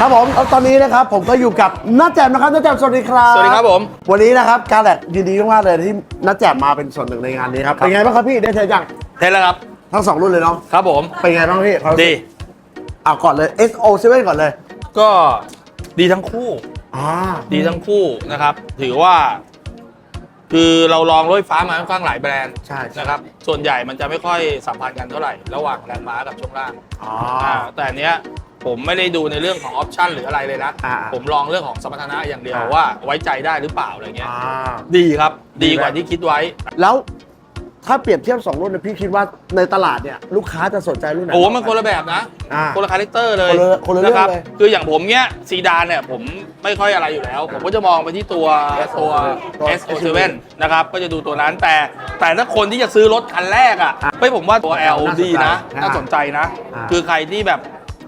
ครับผมแล้วตอนนี้นะครับผมก็อยู่กับน้าแจ่มนะครับน้าแจ่มสวัสดีครับสวัสดีครับผม วันนี้นะครับการแลกยินดีมากๆเลยที่น้าแจ่มมาเป็นส่วนหนึ่งในงานนี้ครับ เป็นไงบ้างครับพี่ได้เทสยังเทสแล้วครับ ทั้งสองรุ่นเลยเนาะครับผม เป็นไงบ้างพี่ความรู้สึกดี เอาก่อนเลย SO7 ก่อนเลยก็ดีทั้งคู่ อ่าดีทั้งคู่นะครับ ถือว่า คือเราลองรถไฟฟ้ามาค่อนข้างหลายแบรนด์ใช่ใช่นะครับ ส่วนใหญ่มันจะไม่ค่อยสัมพันธ์กันเท่าไหร่ ระหว่างแรงม้ากับช่วงล่างอ๋ออ่าแต่อันเนี้ย ผมไม่ได้ดูในเรื่องของออปชันหรืออะไรเลยนะ อ่าผมลองเรื่องของสมรรถนะอย่างเดียวอ่า ว่าไว้ใจได้หรือเปล่าอะไรเงี้ย อ่า ดีครับ ดีดีไหมกว่าที่คิดไว้ แล้วถ้าเปรียบเทียบสองรุ่นเนี่ยพี่คิดว่าในตลาดเนี่ย ลูกค้าจะสนใจรุ่นไหน โอ้มันคนละแบบนะ อ่าคนละคาแรคเตอร์เลยคนละคนละเรื่องนะครับเลย คืออย่างผมเนี้ยซีดานเนี่ยผมไม่ค่อยอะไรอยู่แล้ว ผมก็จะมองไปที่ตัวตัวตัว S07 นะครับ ก็จะดูตัวนั้นแต่ แต่ถ้าคนที่จะซื้อรถคันแรกอะเฮ้ยผมว่าตัว L น่าสนใจดีนะอ่าน่าสนใจนะ อ่า คือใครที่แบบ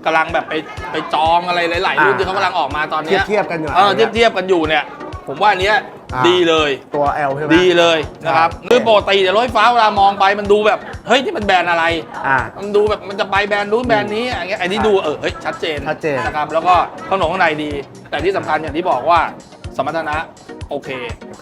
กำลังแบบไปไปจองอะไรหลายๆรุ่นอ่าที่เขากำลังออกมาตอนเทียเนี้บเทียบกันอยู่เออเทียบเทียบกันอยู่เนี่ย ผมว่าอันเนี้ยอ่า ดีเลย ตัว L ใช่ไหม ดีเลยนะครับใช่ คือปกติเนี่ยรถไฟฟ้าเวลามองไปมันดูแบบเฮ้ยที่มันแบรนด์อะไร อ่า มันดูแบบมันจะไปแบรนด์นู้นแบรนด์นี้อย่างเงี้ยไอ้นี่ดูเออเฮ้ยชัดเจนชัดเจนนะครับแล้วก็ข้างหนงข้างในดี แต่ที่สำคัญอย่างที่บอกว่าสมรรถนะโอเค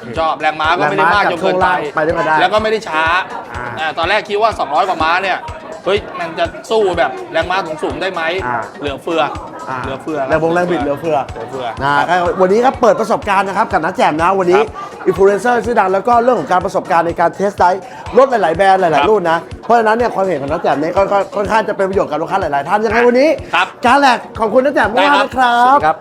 ผมชอบแรงม้าก็ไม่ได้มากจนเกินไปไปด้วยกันได้แล้วก็ไม่ได้ช้าอ่า อ่าตอนแรกคิดว่า 200 กว่าม้าเนี่ย เฮ้ยมันจะสู้แบบแรงม้าสูงๆได้ไหมอ่า เหลือเฟืออ่าเหลือเฟือแรงบงแรงบิดเหลือเฟือ เหลือเฟือ นะครับวันนี้ครับเปิดประสบการณ์นะครับกับนักแจมนะวันนี้ครับอินฟลูเอนเซอร์ชื่อดังแล้วก็เรื่องของการประสบการณ์ในการเทสไดร์รถหลาย ๆ แบรนด์หคลารัยบๆ รุ่นนะ เพราะฉะนั้นเนี่ยความเห็นของนักแจมเนี่ยก็ก็ค่อนข้างจะเป็นประโยชน์กับลูกค้าหลาย ๆ ท่านยังไงวันนี้ ครับการแหลกขอบคุณนักแจมมากๆนะครับสวัสดีครับ